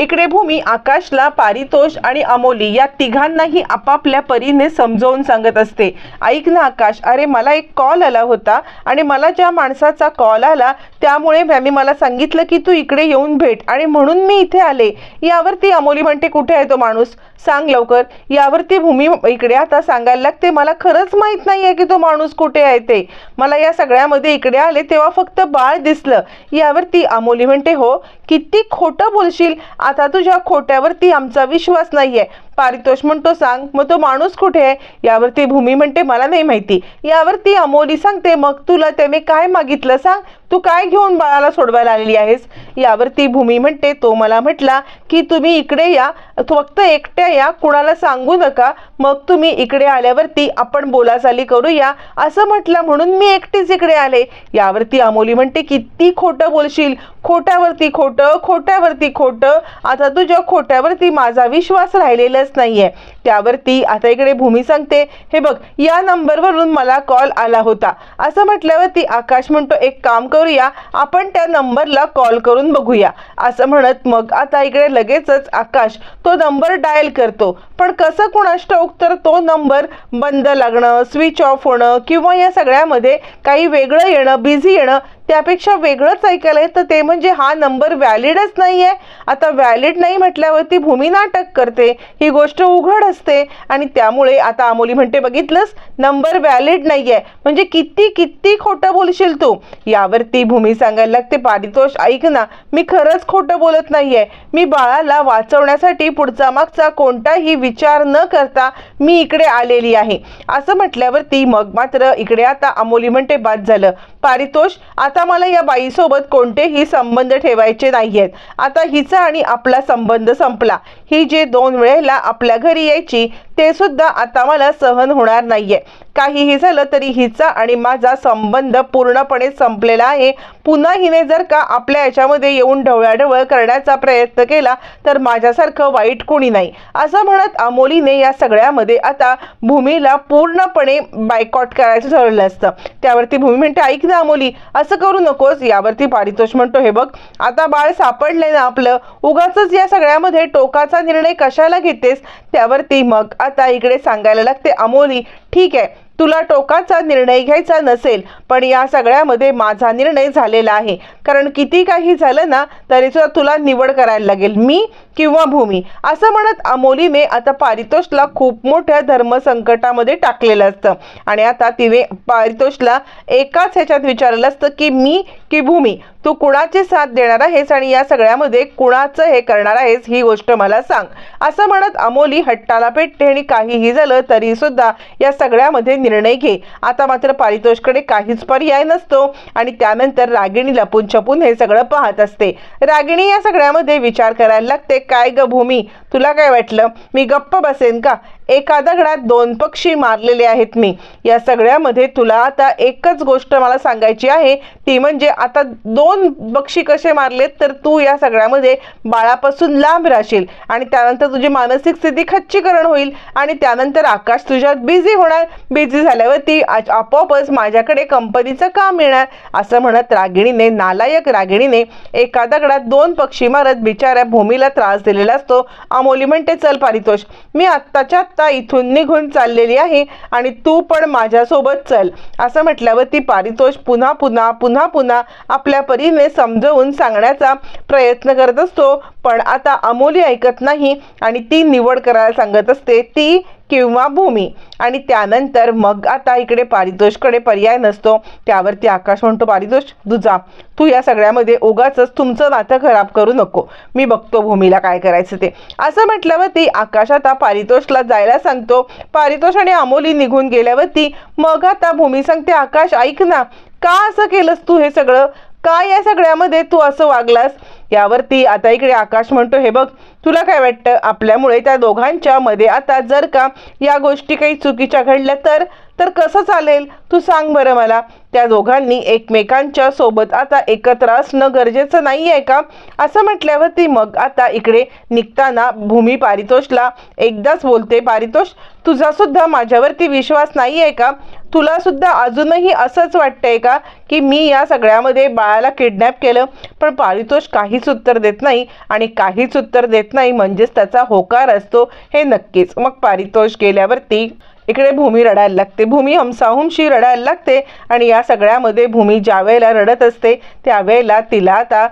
इकडे भूमी आकाशला पारितोष आणि अमोली या तिघांनाही आपापल्या परीने समजावून सांगत असते. ऐक ना आकाश अरे मला एक कॉल आला होता आणि मला ज्या माणसाचा कॉल आला त्यामुळे मॅमी मला सांगितलं की तू इकडे येऊन भेट आणि म्हणून मी इथे आले. यावरती अमोली म्हणते कुठे आहे तो माणूस? सांग लवकर. यावरती भूमी इकडे आता सांगायला लागते. मला खरंच माहीत नाही आहे की तो माणूस कुठे आहे ते. मला या सगळ्यामध्ये इकडे आले तेव्हा फक्त बाळ दिसलं. यावरती अमोली म्हणते हो किती खोटं बोलशील. आता तुझ्या खोट्यावरती आमचा विश्वास नाहीये. पारितोष म्हणतो सांग मग तो माणूस कुठे आहे? यावरती भूमी म्हणते मला नाही माहिती. यावरती अमोली सांगते मग तुला त्याने काय मागितलं सांग? तू काय घेऊन बाळाला सोडवायला आलेली आहेस? यावरती भूमी म्हणते तो मला म्हटला की तुम्ही इकडे या फक्त एकट्या या कुणाला सांगू नका. मग तुम्ही इकडे आल्यावरती आपण बोलाचाली करूया. असं म्हटलं म्हणून मी एकटीच इकडे आले. यावरती अमोली म्हणते किती खोटं बोलशील. खोट्यावरती खोटं खोट्यावरती खोटं. आता तुझ्या खोट्यावरती माझा विश्वास राहिलेलाच नाहीये. त्यावरती आता इकडे भूमी सांगते. हे बघ या नंबरवरून मला कॉल आला होता. असं म्हटल्यावरती आकाश म्हणतो एक काम करूया आपण त्या नंबरला कॉल करून बघूया. असं म्हणत मग आता इकडे लगेचच आकाश तो नंबर डायल करतो. पण कसं कुणास ठाऊक तर तो नंबर बंद लागणं स्विच ऑफ होणं किंवा या सगळ्यामध्ये काही वेगळं येणं बिझी येणं त्यापेक्षा वेगळंच ऐकायला येतं. ते म्हणजे हा नंबर व्हॅलिडच नाही आहे आता व्हॅलिड नाही म्हटल्यावरती भूमी नाटक करते. ही गोष्ट उघड असते आणि त्यामुळे आता अमोली म्हणते बघितलंस? नंबर व्हॅलिड नाही आहे म्हणजे किती किती खोटं बोलशील तू? यावरती भूमी सांगायला लागते पारितोष ऐक ना. मी खरंच खोटं बोलत नाही आहे मी बाळाला वाचवण्यासाठी पुढचा मागचा कोणताही विचार न करता मी इकडे आलेली आहे. असं म्हटल्यावरती मग मात्र इकडे आता अमोली म्हणते बाद झालं. पारितोष आता मला या बाईसोबत कोणतेही संबंध ठेवायचे नाही आहेत आता हिचा आणि आपला संबंध संपला. ही जे दोन वेळेला आपल्या घरी यायची ते सुद्धा आता मला सहन होणार नाहीये. काहीही झालं तरी हिचा आणि माझा संबंध पूर्णपणे संपलेला आहे. पुन्हा हिने जर का आपल्या याच्यामध्ये येऊन ढवळाढवळ करण्याचा प्रयत्न केला तर माझ्यासारखं वाईट कोणी नाही. असं म्हणत अमोलीने या सगळ्यामध्ये आता भूमीला पूर्णपणे बायकॉट करायचं ठरवलं असतं. त्यावरती भूमी म्हणते ऐक ना अमोली असं करू नकोस. यावरती पारितोष म्हणतो हे बघ आता बाळ सापडलंय ना आपलं. उगाच या सगळ्यामध्ये टोकाचा निर्णय कशाला घेतेस? त्यावरती मग आता इकडे सांगायला लागते अमोली ठीक आहे तुला टोकाचा निर्णय घ्यायचा नसेल पण या सगळ्यामध्ये माझा निर्णय झालेला आहे. कारण किती काही झालं ना तरी सुद्धा तुला निवड करायला लागेल मी किंवा भूमी. असं म्हणत अमोलीने आता पारितोषला खूप मोठ्या धर्मसंकटामध्ये टाकलेलं असतं. आणि आता तिने पारितोषला एकाच ह्याच्यात विचारलं असतं की मी की भूमी? तू कुणाची साथ देणार आहेस आणि या सगळ्यामध्ये कुणाचं हे करणार आहेस ही गोष्ट मला सांग. असं म्हणत अमोली हट्टाला पेटते आणि काहीही झालं तरी सुद्धा या सगळ्यामध्ये निर्णय घे. आता मात्र पारितोषकडे काहीच पर्याय नसतो आणि त्यानंतर रागिणी लपून छपून हे सगळं पाहत असते. रागिणी या सगळ्यामध्ये विचार करायला लागते काय ग भूमी तुला काय वाटलं? मी गप्प बसेन का? एका दगडात दोन पक्षी मारलेले आहेत मी. या सगळ्यामध्ये तुला आता एकच गोष्ट मला सांगायची आहे. ती म्हणजे आता दोन पक्षी कसे मारलेत तर तू या सगळ्यामध्ये बाळापासून लांब राहशील आणि त्यानंतर तुझी मानसिक स्थिती खच्चीकरण होईल आणि त्यानंतर आकाश तुझ्यात बिझी होणार. बिझी झाल्यावरती आज आपोआपच माझ्याकडे कंपनीचं काम येणार असं म्हणत रागिणीने नालायक रागिणीने एका दगडात दोन पक्षी मारत बिचाऱ्या भूमीला त्रास दिलेला असतो. अमोली म्हणते चल पारितोष. मी आत्ताच्या आता इथून निघून चाललेली आहे आणि तू पण माझ्यासोबत चल. असं म्हटल्यावर ती पारितोष पुन्हा पुन्हा पुन्हा पुन्हा आपल्या परीने समजवून सांगण्याचा प्रयत्न करत असतो. पण आता अमोली ऐकत नाही आणि ती निवड करायला सांगत असते ती किंवा भूमी. आणि त्यानंतर मग आता इकडे पारितोषकडे पर्याय नसतो. त्यावरती आकाश म्हणतो पारितोष तू जा. तू या सगळ्यामध्ये उगाच तुमचं नातं खराब करू नको. मी बघतो भूमीला काय करायचं ते. असं म्हटल्यावरती आकाश आता पारितोषला जायला सांगतो. पारितोष आणि अमोली निघून गेल्यावरती मग आता भूमी सांगते आकाश ऐक ना. का असं केलंस तू हे सगळं? का या सगळ्यामध्ये तू असं वागलास? यावरती आता इकडे आकाश म्हणतो हे बघ तुला काय वाटतं? आपल्यामुळे त्या दोघांच्या मध्ये आता जर का या गोष्टी काही चुकीच्या घडल्या तर? तर कसं चालेल? तू सांग बरं मला. त्या दोघांनी एकमेकांच्या सोबत आता एकत्र असणं गरजेचं नाही आहे का? असं म्हटल्यावरती मग आता इकडे निघताना भूमी पारितोषला एकदाच बोलते पारितोष तुझासुद्धा माझ्यावरती विश्वास नाही आहे का तुलासुद्धा अजूनही असंच वाटतंय का की मी या सगळ्यामध्ये बाळाला किडनॅप केलं पण पारितोष काहीच उत्तर देत नाही आणि काहीच उत्तर देत नाही म्हणजेच त्याचा होकार असतो हे नक्कीच. मग पारितोष गेल्यावरती इकडे भूमी रडायला लागते. भूमी हमसाहुमशी रडायला लागते आणि या सगळ्यामध्ये भूमी ज्या वेळेला रडत असते त्यावेळेला तिला आता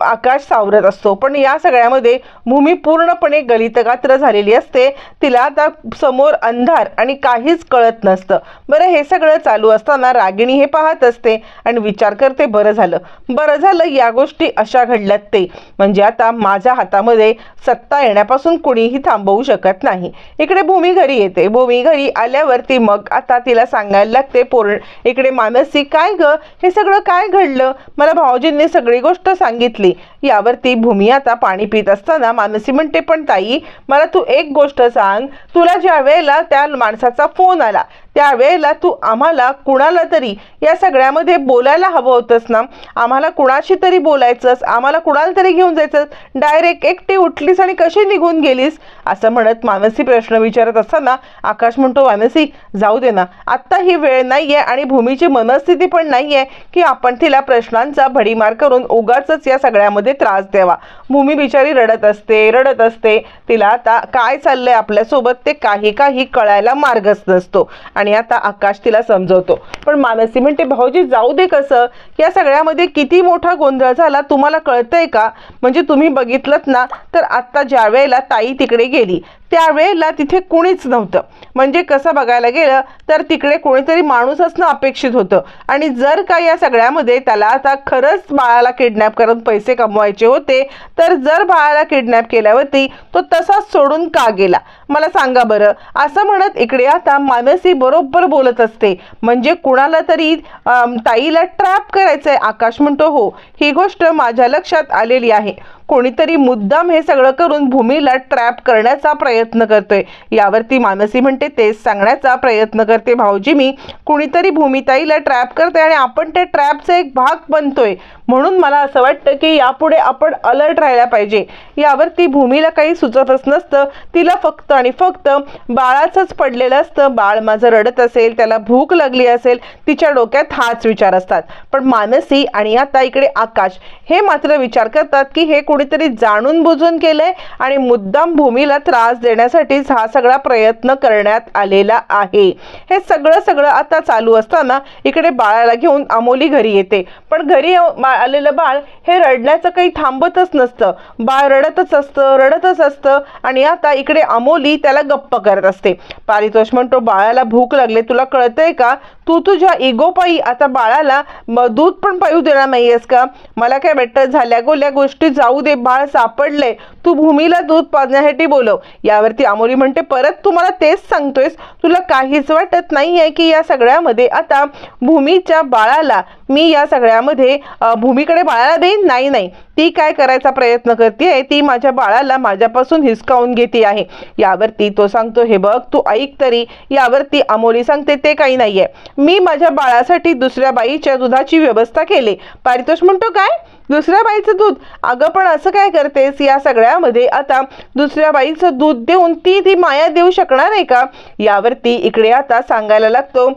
आकाश सावरत असतो. पण या सगळ्यामध्ये भूमी पूर्णपणे गलितगात्र झालेली असते. तिला आता समोर अंधार आणि काहीच कळत नसतं. बरं हे सगळं चालू असताना रागिणी हे पाहत असते. आणि विचार करते बरं झालं. बरं झालं या गोष्टी अशा घडल्यात ते. म्हणजे आता माझ्या हातामध्ये सत्ता येण्यापासून कुणीही थांबवू शकत नाही. इकडे भूमी घरी येते. भूमी घरी आल्यावरती मग आता तिला सांगायला लागते पोर इकडे मानसी काय ग? हे सगळं काय घडलं? मला भाऊजींनी सगळी गोष्ट सांगितली. यावरती भूमी आता पाणी पित असताना मानसी म्हणते पण ताई मला तू एक गोष्ट सांग. तुला ज्या वेळेला त्या माणसाचा फोन आला त्यावेळेला तू आम्हाला कुणाला तरी या सगळ्यामध्ये बोलायला हवं होतंस ना? आम्हाला कुणाशी तरी बोलायचंस? आम्हाला कुणाला तरी घेऊन जायचं डायरेक्ट एकटी उठलीस आणि कशी निघून गेलीस? असं म्हणत मानसी प्रश्न विचारत असताना आकाश म्हणतो मानसी जाऊ दे ना. आत्ता ही वेळ नाही आहे आणि भूमीची मनस्थिती पण नाही आहे की आपण तिला प्रश्नांचा भडीमार करून उगाच या सगळ्यामध्ये त्रास द्यावा. भूमी बिचारी रडत असते रडत असते. तिला आता काय चाललंय आपल्यासोबत ते काही काही कळायला मार्गच नसतो. आणि आता आकाश तिला समजवतो. पण मानसी म्हणते भाऊजी जाऊ दे कसं? या सगळ्यामध्ये किती मोठा गोंधळ झाला तुम्हाला कळतंय का? म्हणजे तुम्ही बघितलं ना तर आत्ता ज्या वेळेला ताई तिकडे गेली त्यावेळेला तिथे कुणीच नव्हतं. म्हणजे कसं बघायला गेलं तर तिकडे कोणीतरी माणूस असणं अपेक्षित होतं. आणि जर का या सगळ्यामध्ये त्याला आता खरंच बाळाला किडनॅप करून पैसे कमवायचे होते तर जर बाळाला किडनॅप केल्यावरती तो तसाच सोडून का गेला? मला सांगा बरं. असं म्हणत इकडे आता मानसी बरोबर बोलत असते. म्हणजे कुणाला तरी ताईला ट्रॅप करायचंय. आकाश म्हणतो हो ही गोष्ट माझ्या लक्षात आलेली आहे. कोणीतरी मुद्दाम हे सगळं करून भूमीला ट्रॅप करण्याचा प्रयत्न प्रयत्न करतोय. यावरती मानसी म्हणते तेच सांगण्याचा प्रयत्न करते भाऊजी मी. कुणीतरी भूमिताईला ट्रॅप करते आणि आपण त्या ट्रॅपचा एक भाग बनतोय. म्हणून मला असं वाटतं की यापुढे आपण अलर्ट राहायला पाहिजे. यावरती भूमीला काही सुचतच नसतं. तिला फक्त आणि फक्त बाळाचंच पडलेलं असतं. बाळ माझं रडत असेल त्याला भूक लागली असेल तिच्या डोक्यात हाच विचार असतात. पण मानसी आणि आता इकडे आकाश हे मात्र विचार करतात की हे कुणीतरी जाणून बुजून केलंय आणि मुद्दाम भूमीला त्रास देण्यासाठीच हा सगळा प्रयत्न करण्यात आलेला आहे. हे सगळं सगळं आता चालू असताना इकडे बाळाला घेऊन अमोली घरी येते. पण घरी बा- आलेलं बाळ हे रडण्याचं काही थांबतच नसतं. बाळ रडतच असतं रडतच असतं आणि आता इकडे अमोली त्याला गप्प करत असते. पारितोष म्हणतो बाळाला भूक लागले तुला कळतंय का? तू तुझ्या इगोपायी आता बाळाला म- दूध पण पायू देणार नाहीयेस का? मला काय वाटतं झाल्या गोल्या गोष्टी जाऊ दे बाळ सापडले तू भूमीला दूध पाजण्यासाठी बोलव. यावरती अमोली म्हणते परत तू मला तेच सांगतोयस. तुला काहीच वाटत नाही आहे की या सगळ्यामध्ये आता भूमीच्या बाळाला मी या सगळ्यामध्ये भूमीकडे बाळाला देईन? नाही नाही. ती काय करायचा प्रयत्न करते ती माझ्या बाळाला माझ्यापासून हिसकावून घेते आहे. यावरती तो सांगतो हे बघ तू ऐक तरी. यावरती अमोली सांगते ते काही नाहीये. मी माझ्या बाळासाठी दुसऱ्या बाईच्या दुधाची व्यवस्था केली. पारितोष म्हणतो काय? दुसऱ्या बाईचं दूध? अगं पण असं काय करतेस? या सगळ्यामध्ये आता दुसऱ्या बाईचं दूध देऊन ती ती माया देऊ शकणार आहे का? यावरती इकडे आता सांगायला लागतो.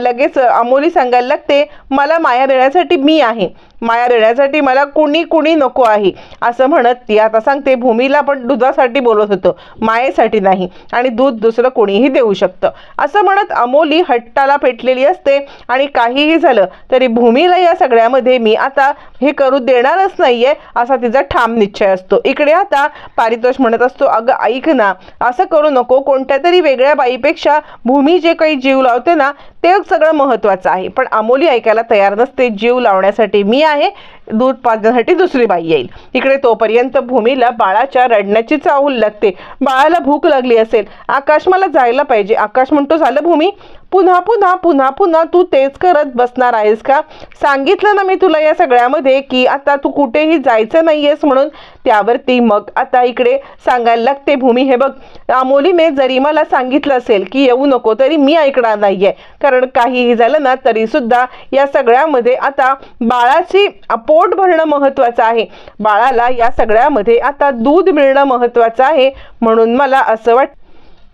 लगेच अमोली सांगायला लागते मला माया देण्यासाठी मी आहे. माया देण्यासाठी मला कुणी कुणी नको आहे. असं म्हणत ती आता सांगते भूमीला पण दुधासाठी बोलत होतं. मायेसाठी नाही. आणि दूध दुसरं कोणीही देऊ शकतं. असं म्हणत अमोली हट्टाला पेटलेली असते आणि काहीही झालं तरी भूमीला या सगळ्यामध्ये मी आता हे करू देणारच नाहीये असा तिचा ठाम निश्चय असतो. इकडे आता पारितोष म्हणत असतो अगं ऐक ना असं करू नको. कोणत्या तरी वेगळ्या बाईपेक्षा भूमी जे काही जीव लावते ना ते सगळं महत्त्वाचं आहे. पण अमोली ऐकायला तयार नसते. जीव लावण्यासाठी मी आहे दूध पाजण्यासाठी दुसरी बाई येईल. इकडे तोपर्यंत भूमीला बाळाच्या रडण्याची चाहूल लागते. बाळाला भूक लागली असेल. आकाश मला जायला पाहिजे. आकाश म्हणतो झालं भूमी पुन्हा पुन्हा पुन्हा पुन्हा तू तेच करत बसणार आहेस का? सांगितलं ना मी तुला या सगळ्यामध्ये की आता तू कुठेही जायचं नाहीयेस म्हणून. त्यावरती मग आता इकडे सांगायला लागते भूमी. हे बघ अमोलीने जरी मला सांगितलं असेल की येऊ नको तरी मी ऐकणार नाहीये. कारण काहीही झालं ना तरी सुद्धा या सगळ्यामध्ये आता बाळाची पोट भरणं महत्वाचं आहे. बाळाला या सगळ्यामध्ये आता दूध मिळणं महत्वाचं आहे म्हणून मला असं वाटतं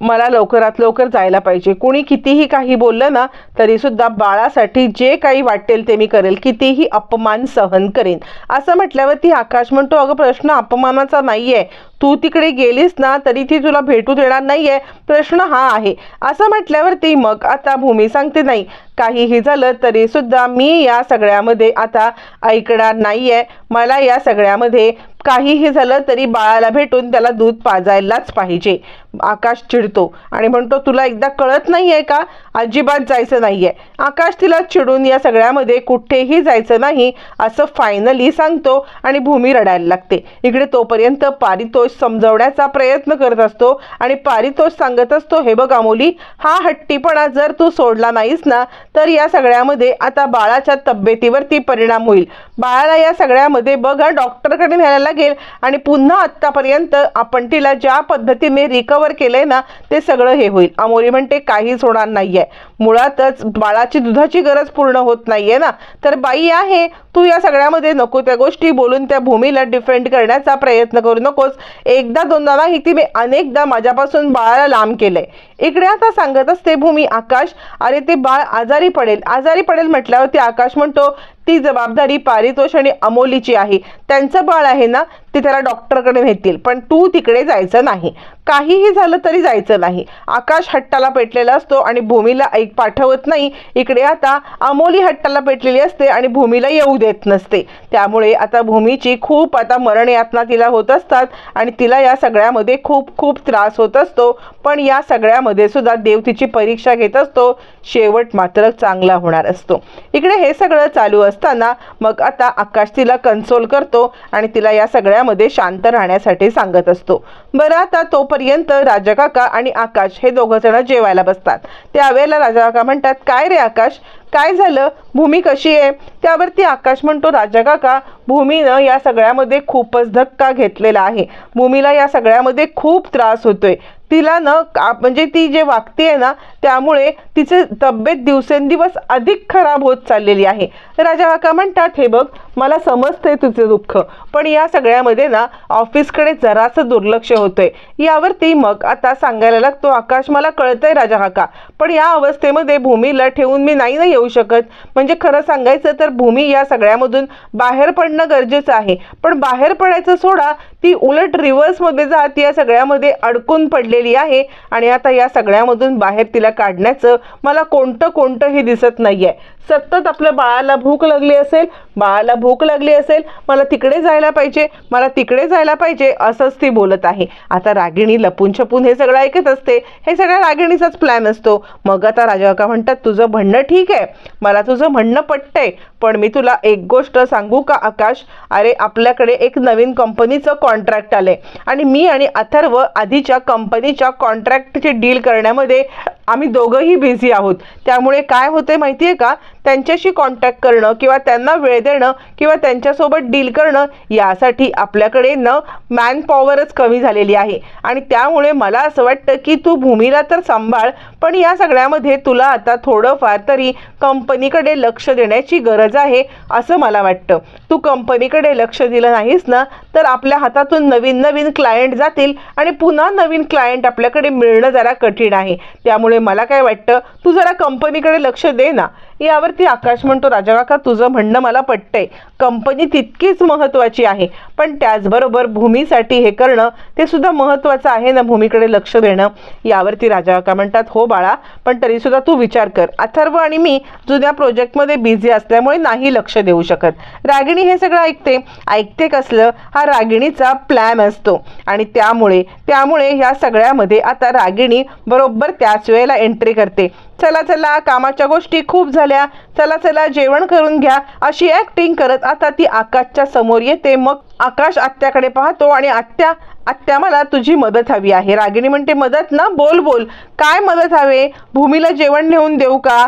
मला लवकरात लवकर जायला पाहिजे. कुणी कितीही काही बोललं ना तरीसुद्धा बाळासाठी जे काही वाटेल ते मी करेल. कितीही अपमान सहन करेन. असं म्हटल्यावरती आकाश म्हणतो अगं प्रश्न अपमानाचा नाही आहे तू तिकडे गेलीस ना तरी ती तुला भेटू देणार नाही आहे प्रश्न हा आहे. असं म्हटल्यावरती मग आता भूमी सांगते नाही काहीही झालं तरीसुद्धा मी या सगळ्यामध्ये आता ऐकणार नाही आहे मला या सगळ्यामध्ये काहीही झालं तरी बाळाला भेटून त्याला दूध पाजायलाच पाहिजे. आकाश चिडतो आणि म्हणतो तुला एकदा कळत नाही आहे का? अजिबात जायचं नाही आहे आकाश तिला चिडून या सगळ्यामध्ये कुठेही जायचं नाही असं फायनली सांगतो आणि भूमी रडायला लागते. इकडे तोपर्यंत पारितोष समजवण्याचा प्रयत्न करत असतो आणि पारितोष सांगत असतो हे बघ अमोली हा हट्टीपणा जर तू सोडला नाहीस ना तर या सगळ्यामध्ये आता बाळाच्या तब्येतीवरती परिणाम होईल. बाळाला या सगळ्यामध्ये बघा डॉक्टरकडे न्यायला लागेल आणि पुन्हा आत्तापर्यंत आपण तिला ज्या पद्धतीने रिकवर केलंय ना ते सगळं हे होईल. अमोली म्हणते काहीच होणार नाहीये. मुळातच बाळाची दुधाची गरज पूर्ण होत नाहीये ना. तर बाई आहे तू या सगळ्यामध्ये नको त्या गोष्टी बोलून त्या भूमीला डिफेंड करण्याचा प्रयत्न करू नकोस. एकदा दोनदा नाही ती मी अनेकदा माझ्यापासून बाळाला लांब केलंय. इकडे आता सांगत असते भूमी आकाश अरे ते बाळ आजारी पडेल. आजारी पडेल म्हटल्यावर ते आकाश म्हणतो ती जबाबदारी पारितोष आणि अमोलीची आहे. त्यांचं बाळ आहे ना ते त्याला डॉक्टरकडे नेतील. पण तू तिकडे जायचं नाही. काहीही झालं तरी जायचं नाही. आकाश हट्टाला पेटलेला असतो आणि भूमीला ऐक पाठवत नाही. इकडे आता अमोली हट्टाला पेटलेली असते आणि भूमीला येऊ देत नसते. त्यामुळे आता भूमीची खूप आता मरण यातना तिला होत असतात आणि तिला या सगळ्यामध्ये खूप खूप त्रास होत असतो. पण या सगळ्यामध्ये सुद्धा देव तिची परीक्षा घेत असतो. शेवट मात्र चांगला होणार असतो. इकडे हे सगळं चालू असताना मग आता आकाश तिला कन्सोल करतो आणि तिला या सगळ्यामध्ये शांत राहण्यासाठी सांगत असतो. बरं आता तोपर्यंत राजाकाका आणि आकाश हे दोघं जण जेवायला बसतात. त्यावेळेला राजा काका म्हणतात काय रे आकाश? काय झालं? भूमी कशी आहे? त्यावरती आकाश म्हणतो राजा काका भूमीनं या सगळ्यामध्ये खूपच धक्का घेतलेला आहे. भूमीला या सगळ्यामध्ये खूप त्रास होतोय. तिला न का- म्हणजे ती जे वागते ना त्यामुळे तिचे तब्येत दिवसेंदिवस अधिक खराब होत चाललेली आहे. राजा काका म्हणतात हे बघ मला समजते तुझे दुःख पण या सगळ्यामध्ये ना ऑफिसकडे जरासं दुर्लक्ष होतंय. यावरती मग आता सांगायला लागतो आकाश मला कळतंय राजा काका पण या अवस्थेमध्ये भूमीला ठेवून मी नाही ना येऊ शकत. म्हणजे खरं सांगायचं तर भूमी या सगळ्यामधून बाहेर पडणं गरजेचं आहे. पण बाहेर पडायचं सोडा ती उलट रिव्हर्समध्ये जात या सगळ्यामध्ये अडकून झालेली आहे आणि आता या सगळ्यामधून बाहेर तिला काढण्याचं मला कोणतं कोणतंही दिसत नाही आहे सतत आपल्या बाळाला भूक लागली असेल बाळाला भूक लागली असेल मला तिकडे जायला पाहिजे मला तिकडे जायला पाहिजे असंच ती बोलत आहे. आता रागिणी लपून छपून हे सगळं ऐकत असते. हे सगळ्या रागिणीचाच प्लॅन असतो. मग आता राजा काका म्हणतात तुझं म्हणणं ठीक आहे. मला तुझं म्हणणं पटतंय. पण मी तुला एक गोष्ट सांगू का आकाश? अरे आपल्याकडे एक नवीन कंपनीचं कॉन्ट्रॅक्ट आलंय. आणि मी आणि अथर्व आधीच्या कंपनीच्या कॉन्ट्रॅक्टची डील करण्यामध्ये आम्ही दोघंही बिझी आहोत. त्यामुळे काय होते माहिती आहे का? त्यांच्याशी कॉन्टॅक्ट करणं किंवा त्यांना वेळ देणं किंवा त्यांच्यासोबत डील करणं यासाठी आपल्याकडे न मॅन पॉवरच कमी झालेली आहे. आणि त्यामुळे मला असं वाटतं की तू भूमीला तर सांभाळ पण या सगळ्यामध्ये तुला आता थोडंफार तरी कंपनीकडे लक्ष देण्याची गरज आहे असं मला वाटतं. तू कंपनीकडे लक्ष दिलं नाहीस ना तर आपल्या हातातून नवीन नवीन क्लायंट जातील आणि पुन्हा नवीन क्लायंट आपल्याकडे मिळणं जरा कठीण आहे. त्यामुळे मला काय वाटतं तू जरा कंपनीकडे लक्ष दे ना. यावरती आकाश म्हणतो राजा काका तुझं म्हणणं मला पटतंय. कंपनी तितकीच महत्त्वाची आहे. पण त्याचबरोबर भूमीसाठी हे करणं ते सुद्धा महत्त्वाचं आहे ना भूमीकडे लक्ष देणं. यावरती राजा का म्हणतात हो बाळा पण तरीसुद्धा तू विचार कर. अथर्व आणि मी जुन्या प्रोजेक्टमध्ये बिझी असल्यामुळे नाही लक्ष देऊ शकत. रागिणी हे सगळं ऐकते. ऐकते कसलं? हा रागिणीचा प्लॅन असतो. आणि त्यामुळे त्यामुळे ह्या सगळ्यामध्ये आता रागिणी बरोबर त्याच वेळेला एंट्री करते. चला चला कामाच्या गोष्टी खूप झाल्या. चला चला जेवण करून घ्या. अशी ॲक्टिंग करत आता ती आकाशच्या समोर येते. मग आकाश आत्याकडे पाहतो आणि आत्या आत्या मला तुझी मदत हवी आहे. रागिणी म्हणते मदत ना? बोल बोल. काय मदत हवे? भूमीला जेवण नेऊन देऊ का?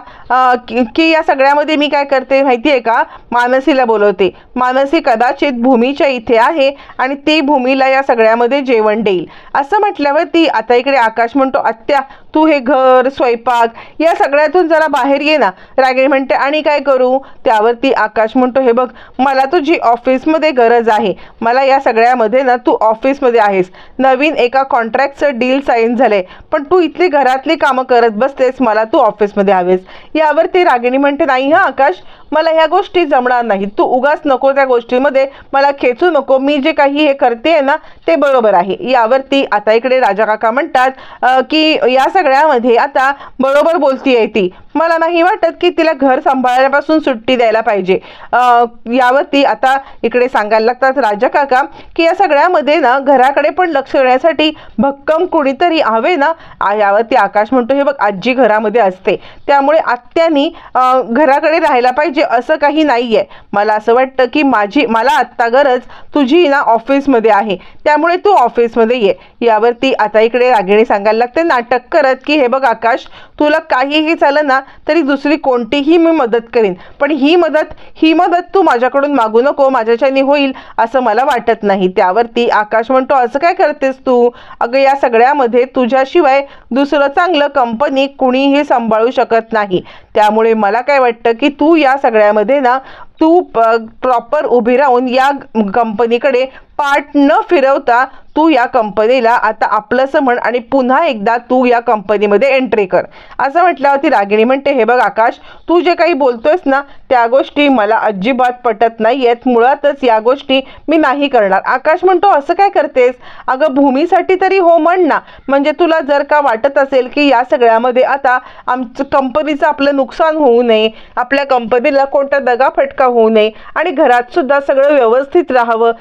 की या सगळ्यामध्ये मी काय करते माहिती आहे का? मानसीला बोलवते मानसी कदाचित भूमीच्या इथे आहे आणि ती भूमीला या सगळ्यामध्ये जेवण देईल. असं म्हटल्यावर ती आता इकडे आकाश म्हणतो आत्या तू हे घर स्वयंपाक या सगळ्यातून जरा बाहेर ये ना. रागिणी म्हणते आणि काय करू? त्यावरती आकाश म्हणतो हे बघ मला तुझी ऑफिसमध्ये गरज आहे. मला या सगळ्यामध्ये ना तू ऑफिसमध्ये आहेस. नवीन एका कॉन्ट्रॅक्टचं डील साईन झालंय. पण तू इथली घरातली कामं करत बसतेस मला तू ऑफिसमध्ये हवेस. यावरती रागिणी म्हणते नाही हा आकाश मला ह्या गोष्टी जमणार नाही तू उगाच नको त्या गोष्टीमध्ये मला खेचू नको. मी जे काही हे करते ना ते बरोबर आहे. यावरती आता इकडे राजा काका म्हणतात की या सगळ्यामध्ये आता बरोबर बोलतीये ती. मला नाही वाटत की तिला घर सांभाळण्यापासून सुट्टी द्यायला पाहिजे. यावरती आता इकडे सांगायला लागतात राजा काका की या सगळ्यामध्ये ना घराकडे पण लक्ष देण्यासाठी भक्कम कुणीतरी हवे ना यावरती आकाश म्हणतो हे बघ आजी घरामध्ये असते. त्यामुळे आत्यानी घराकडे राहायला पाहिजे असं काही नाही आहे मला असं वाटतं की माझी मला आत्ता गरज तुझी ना ऑफिसमध्ये आहे. त्यामुळे तू ऑफिसमध्ये ये. यावरती आता इकडे रागिणी सांगायला लागते नाटक करत की हे बघ आकाश तुला काहीही झालं ना तरी दुसरी कोणतीही मी मदत करीन. पण ही मदत ही मदत तू माझ्याकडून मागू नको माझ्याच्याने होईल असं मला वाटत नाही. त्यावरती आकाश म्हणतो असं काय करतेस तू? अगं या सगळ्यामध्ये तुझ्याशिवाय दुसरं चांगलं कंपनी कुणीही सांभाळू शकत नाही. त्यामुळे मला काय वाटतं की तू या सगळ्यामध्ये ना तू प्रॉपर उभी राहून या कंपनीकडे पाठ न फिरवता तू या कंपनीला आता आपलंसं म्हण आणि पुन्हा एकदा तू या कंपनीमध्ये एंट्री कर. असं म्हटल्यावरती रागिणी म्हणते हे बघ आकाश तू जे काही बोलतोयस ना त्या गोष्टी मला अजिबात पटत नाही आहेत मुळातच या गोष्टी मी नाही करणार. आकाश म्हणतो असं काय करतेस? अगं भूमीसाठी तरी हो म्हण ना. म्हणजे तुला जर का वाटत असेल की या सगळ्यामध्ये आता आमचं कंपनीचं आपलं नुकसान होऊ नये आपल्या कंपनीला कोणता दगाफटका होऊ नये आणि घरात सुद्धा सगळं व्यवस्थित राहावं.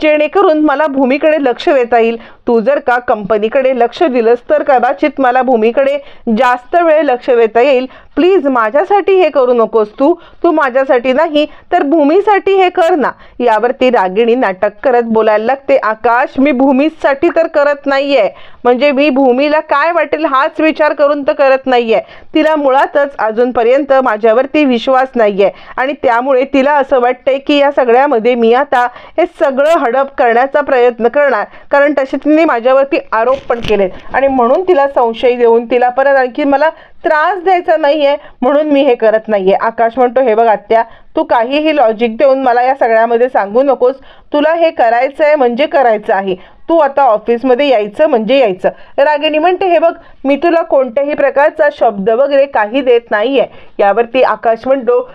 जेणेकरून मला भूमीकडे लक्ष देता येईल. तू जर का कंपनीकडे लक्ष दिलंस तर कदाचित मला भूमीकडे जास्त वेळ लक्ष देता येईल. प्लीज माझ्यासाठी हे करू नकोस तू. तू माझ्यासाठी नाही तर भूमीसाठी हे कर ना. यावरती रागिणी नाटक करत बोलायला लागते. आकाश मी भूमीसाठी तर करत नाही आहे म्हणजे मी भूमीला काय वाटेल हाच विचार करून तर करत नाही आहे तिला मुळातच अजूनपर्यंत माझ्यावरती विश्वास नाही आहे आणि त्यामुळे तिला असं वाटतंय की या सगळ्यामध्ये मी आता हे सगळं हडप करण्याचा प्रयत्न करणार. कारण तसे तिने माझ्यावरती आरोप पण केले. आणि म्हणून तिला संशय देऊन तिला परत आणखी मला त्रास द्यायचा नाही आहे म्हणून मी हे करत नाही आहे आकाश म्हणतो हे बघ आत्या तू काहीही लॉजिक देऊन मला या सगळ्यामध्ये सांगू नकोस. तुला हे करायचं आहे म्हणजे करायचं आहे. तू आता ऑफिसमध्ये यायचं म्हणजे यायचं. रागिणी म्हणते हे बघ मी तुला कोणत्याही प्रकारचा शब्द वगैरे काही देत नाही आहे यावरती आकाश म्हणतो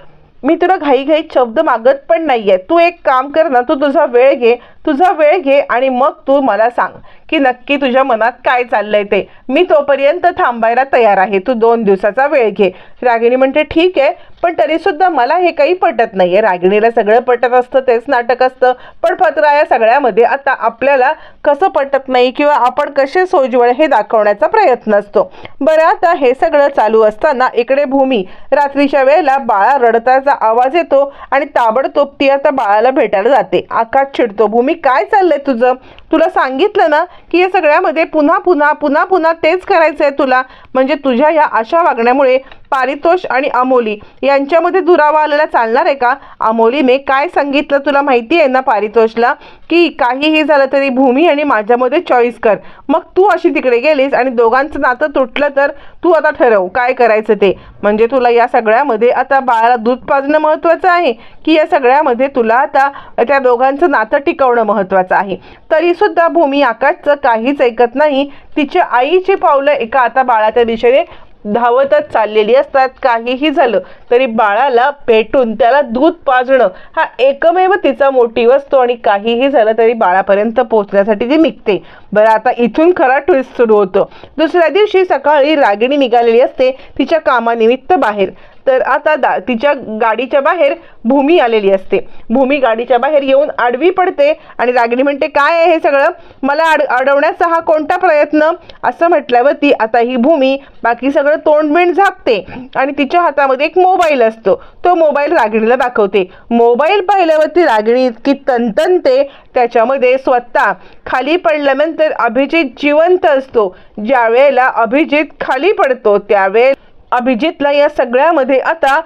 मी तुला घाईघाईत शब्द मागत पण नाही आहे तू एक काम कर ना तू तुझा वेळ घे. तुझा वेळ घे आणि मग तू मला सांग की नक्की तुझ्या मनात काय चाललंय ते. मी तोपर्यंत थांबायला तयार आहे. तू दोन दिवसाचा वेळ घे. रागिणी म्हणते ठीक आहे पण तरीसुद्धा मला हे काही पटत नाही आहे रागिणीला सगळं पटत असतं तेच नाटक असतं. पण पत्रा या सगळ्यामध्ये आता आपल्याला कसं पटत नाही किंवा आपण कसे सोजवळ हे दाखवण्याचा प्रयत्न असतो. बरं आता हे सगळं चालू असताना इकडे भूमी रात्रीच्या वेळेला बाळा रडताचा आवाज येतो आणि ताबडतोब ती आता बाळाला भेटायला जाते. आकाश चिडतो भूमी काय चाललंय तुझं? तुला सांगितलं ना की या सगळ्यामध्ये पुन्हा पुन्हा पुन्हा पुन्हा तेच करायचं आहे तुला. म्हणजे तुझ्या या अशा वागण्यामुळे पारितोष आणि अमोली यांच्यामध्ये दुरावा आलेला चालणार आहे का? अमोलीने काय सांगितलं तुला माहिती आहे ना पारितोषला? की काहीही झालं तरी भूमी आणि माझ्यामध्ये चॉईस कर. मग तू अशी तिकडे गेलीस आणि दोघांचं नातं तुटलं तर तू आता ठरव काय करायचं ते? म्हणजे तुला या सगळ्यामध्ये आता बाळाला दूध पाजणं महत्त्वाचं आहे? की या सगळ्यामध्ये तुला आता त्या दोघांचं नातं टिकवणं महत्त्वाचं आहे? तरी सुद्धा भूमी आकाशचं काहीच ऐकत नाही. तिची आईची पावलं एका आता बाळाच्या दिशेने धावतच चाललेली असतात. काहीही झालं तरी बाळाला पेटून त्याला दूध पाजणं हा एकमेव तिचा मोटिव्ह असतो आणि काहीही झालं तरी बाळापर्यंत पोहोचण्यासाठी ती निघते. बरं आता इथून खरा ट्विस्ट सुरू होतो. दुसऱ्या दिवशी सकाळी रागिणी निघालेली असते. तिच्या कामानिमित्त बाहेर. तर आता दा तिच्या गाडीच्या बाहेर भूमी आलेली असते. भूमी गाडीच्या बाहेर येऊन आडवी पडते आणि रागिणी म्हणते काय आहे हे सगळं? मला अड अडवण्याचा हा कोणता प्रयत्न? असं म्हटल्यावरती आता ही भूमी बाकी सगळं तोंडबिंड झाकते आणि तिच्या हातामध्ये एक मोबाईल असतो. तो मोबाईल रागिणीला दाखवते. मोबाईल पाहिल्यावरती रागिणी इतकी तनतनते त्याच्यामध्ये स्वतः खाली पडल्यानंतर अभिजित जिवंत असतो. ज्या वेळेला अभिजित खाली पडतो त्यावेळेस अभिजितला या सगळ्यामध्ये आता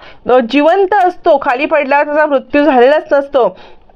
जिवंत असतो खाली पडला त्याचा मृत्यू झालेलाच नसतो.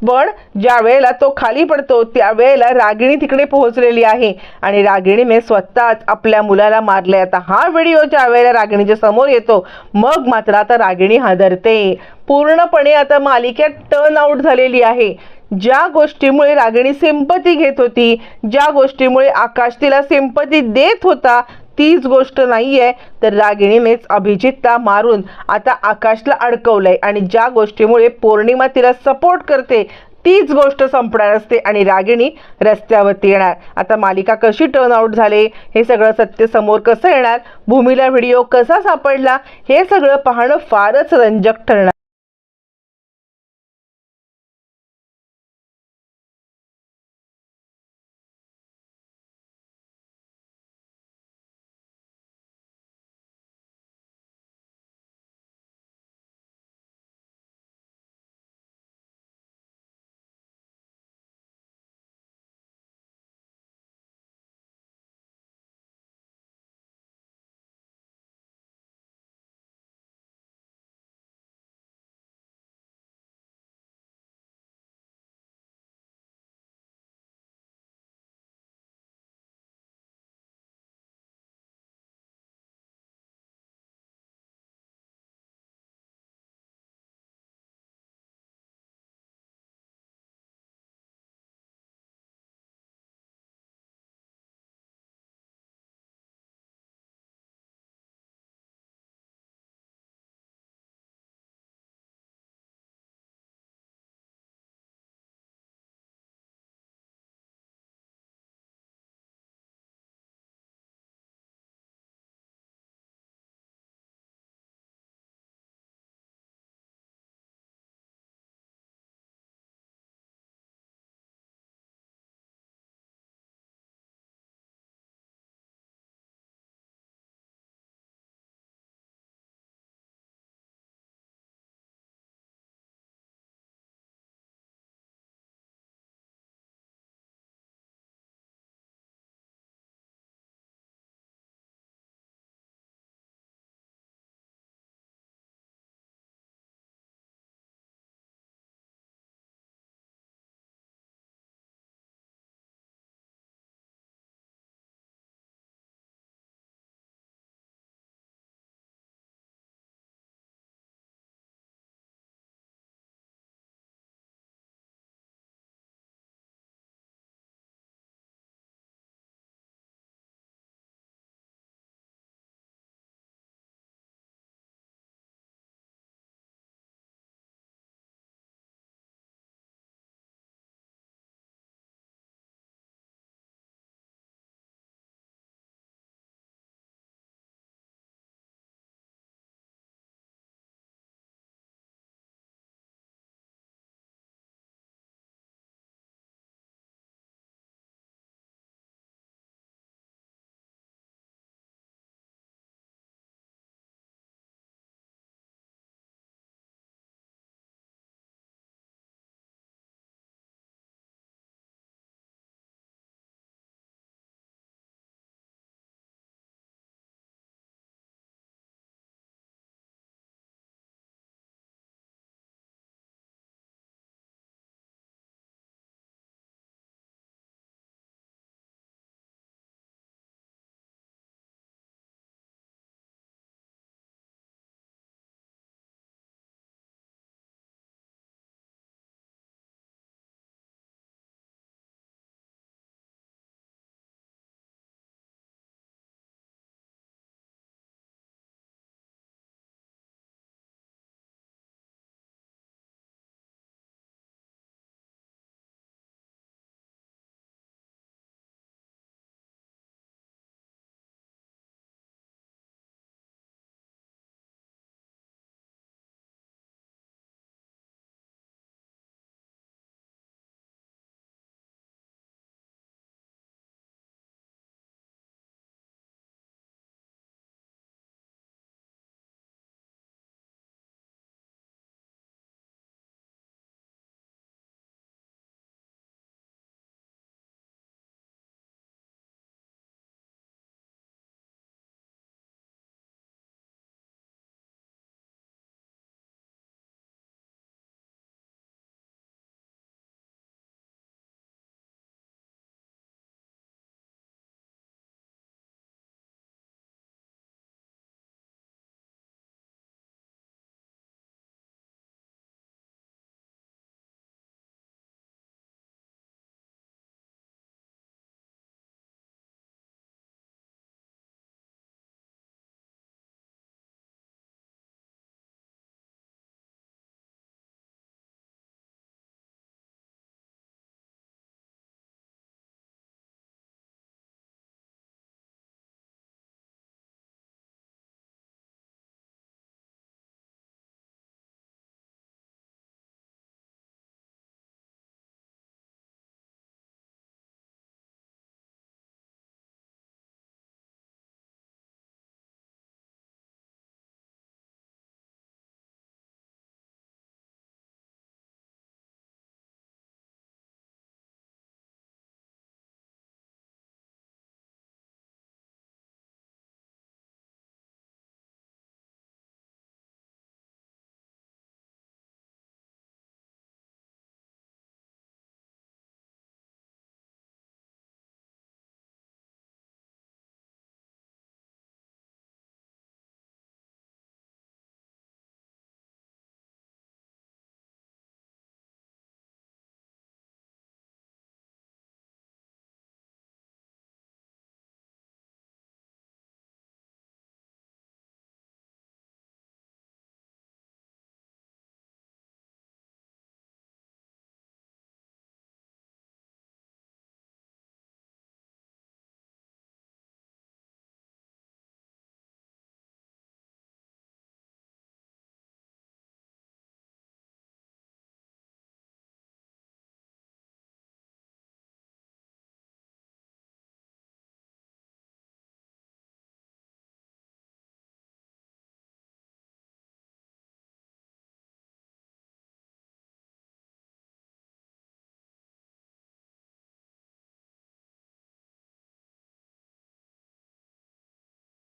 पण ज्या वेळेला तो खाली पडतो त्यावेळेला रागिणी तिकडे पोहोचलेली आहे. आणि रागिणीने स्वतःच आपल्या मुलाला मारले आता हा व्हिडिओ ज्या वेळेला रागिणीच्या समोर येतो मग मात्र आता रागिणी हादरते. पूर्णपणे आता मालिकेत टर्न आऊट झालेली आहे. ज्या गोष्टीमुळे रागिणी सिंपती घेत होती ज्या गोष्टीमुळे आकाश तिला सिंपती देत होता तीच गोष्ट नाही आहे तर रागिणीनेच अभिजितला मारून आता आकाशला अडकवलंय आणि ज्या गोष्टीमुळे पौर्णिमा तिला सपोर्ट करते तीच गोष्ट संपणार असते आणि रागिणी रस्त्यावरती येणार. आता मालिका कशी टर्न आउट झाले हे सगळं सत्य समोर कसं येणार भूमीला व्हिडिओ कसा सापडला हे सगळं पाहणं फारच रंजक ठरणार.